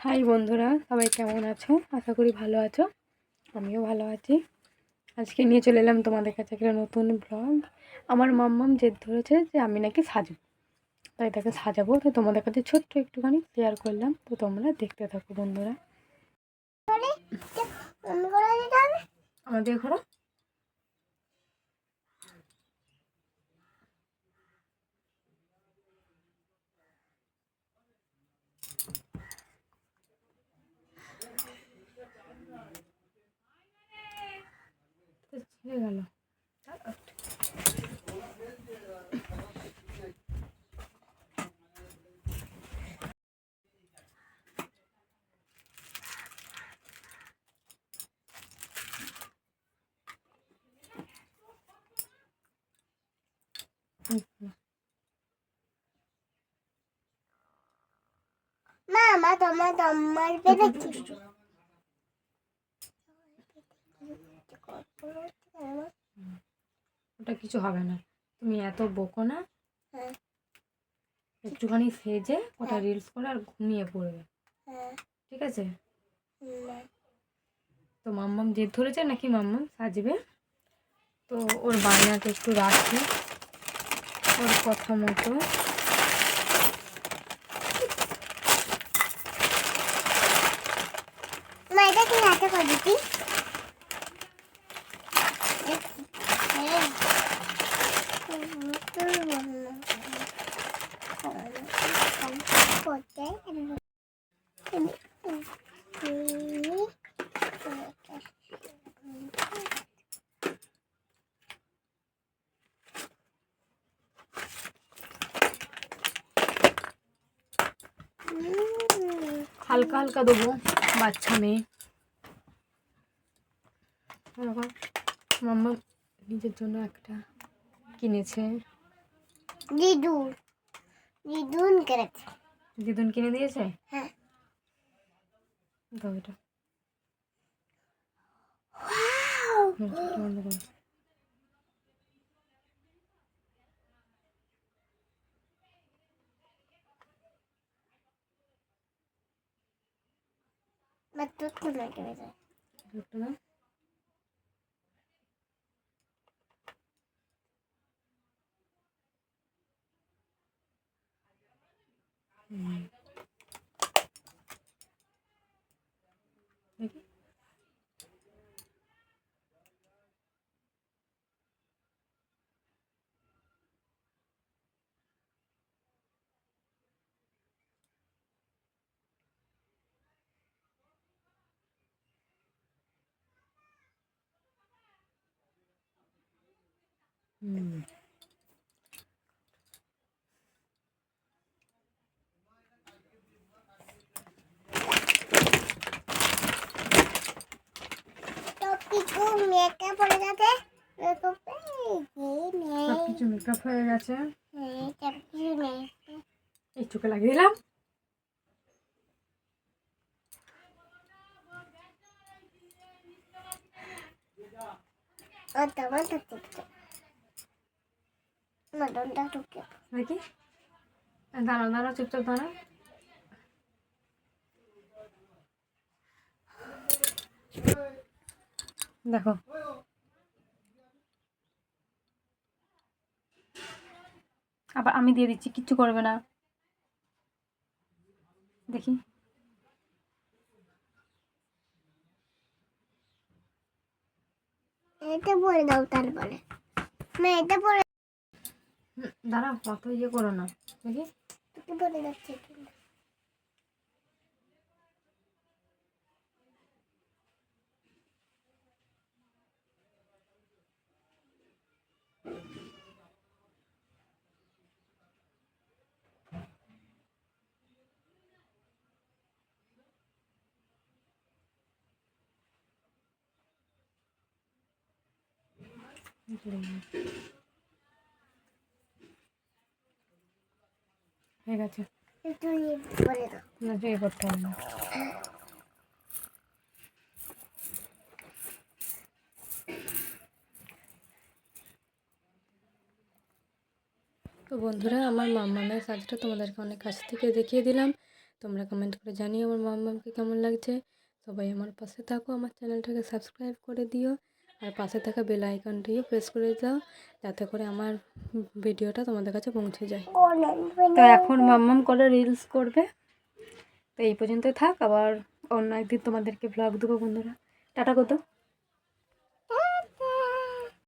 High বন্ধুরা সবাই কেমন আছো? আশা করি ভালো আছো। আমিও ভালো আছি। আজকে নিয়ে চলে এলাম তোমাদের কাছে একটা নতুন ব্লগ আমার মাম্মাম জেদ ধরেছে যে আমি নাকি সাজবো তাই তাকে সাজাবো। তো তোমাদের কাছে ছোট্ট একটুখানি শেয়ার করলাম। তো তোমরা দেখতে থাকো বন্ধুরা। আমাদের ঘরে তো ছিঁড়ে গেল মামা তোমার তোমার পেরেছিস ওটা কিছু হবে না। তুমি এত বকো না। হ্যাঁ। একটুখানি সেজে ওটা রিলস করে আর ঘুমিয়ে পড়বে। হ্যাঁ। ঠিক আছে? তো মাম্মাম জেদ ধরেছে নাকি মাম্মাম সাজবে? তো ওর বায়নাটা একটু রাখি। ওর কথা মতো। মা এটা কি হাতে হালকা হালকা দেবো বাচ্চা মেয়ে। এরকম মাম্মা নিজের জন্য একটা কিনেছে। দিদুন দিদুন করেছে দিদুন কিনে দিয়েছে? হ্যাঁ। দাও এটা। হুম, এটা বন্ধ করো। মা দুধ খুলে গেছে দুধটা হুম। কিছু সব মেকআপ হয়ে গেছে। কিছু নেই। এই চোখে লাগিয়ে দিলাম। ও তোমার তো মাটনটা ঢুকে। দেখি। দাঁড়াও দাঁড়াও চুপচাপ দাঁড়াও। দেখো। আবার আমি দিয়ে দিচ্ছি কিচ্ছু করবে না। দেখি। এটা পরে দাও তারপরে। না এটা পরে দাঁড়াও কত ইয়ে করো না। দেখি। যাচ্ছে কিন্তু। হয়ে গেছে। ইয়ে ইয়ে করতে হবে না। তো বন্ধুরা আমার মাম্মামের কাজটা তোমাদেরকে অনেক কাছ থেকে দেখিয়ে দিলাম। তোমরা কমেন্ট করে জানিও আমার মাম্মামকে কেমন লাগছে। সবাই আমার পাশে থাকো আমার চ্যানেলটাকে সাবস্ক্রাইব করে দিও। আর পাশে থাকা বেল আইকনটিও প্রেস করে দাও, যাতে করে আমার ভিডিওটা তোমাদের কাছে পৌঁছে যায়। তো এখন মাম্মাম করে রিলস করবে। তো এই পর্যন্তই থাক, আবার অন্য একদিন তোমাদেরকে ব্লগ দেবো বন্ধুরা। টাটা করতো